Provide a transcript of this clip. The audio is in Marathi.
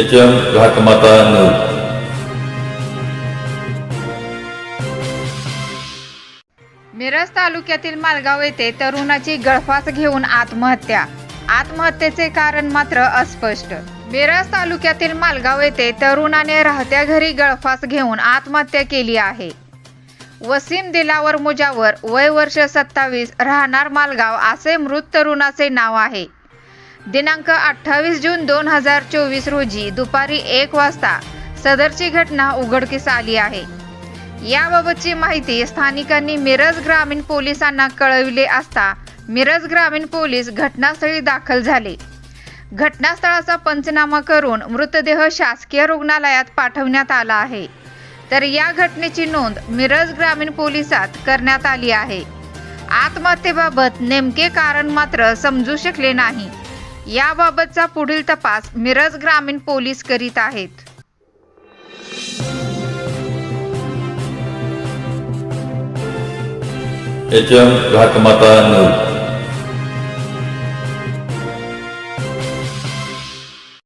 H M Ghatmatha news Miraj तालुक्यातील मालगाव येथे तरुणाची गळफास घेऊन आत्महत्या. आत्महत्येचे कारण मात्र अस्पष्ट. मिरज तालुक्यातील मालगाव येथे तरुणाने राहत्या घरी गळफास घेऊन आत्महत्या केली आहे. वसीम दिलावर मुजावर वय वर्ष सत्तावीस राहणार मालगाव असे मृत तरुणाचे नाव आहे. दिनांक अठ्ठावीस जून दोन हजार चोवीस रोजी दुपारी एक वाजता सदरची घटना उघडकीस आली आहे. याबाबतची माहिती स्थानिकांनी मिरज ग्रामीण पोलिसांना कळविले असता मिरज ग्रामीण पोलीस घटनास्थळी दाखल झाले. घटनास्थळाचा पंचनामा करून मृतदेह शासकीय रुग्णालयात पाठवण्यात आला आहे. तर या घटनेची नोंद मिरज ग्रामीण पोलिसात करण्यात आली आहे. आत्महत्येबाबत नेमके कारण मात्र समजू शकले नाही. याबाबतचा पुढील तपास मिरज ग्रामीण पोलीस करीत आहेत. घाटमाता न्यूज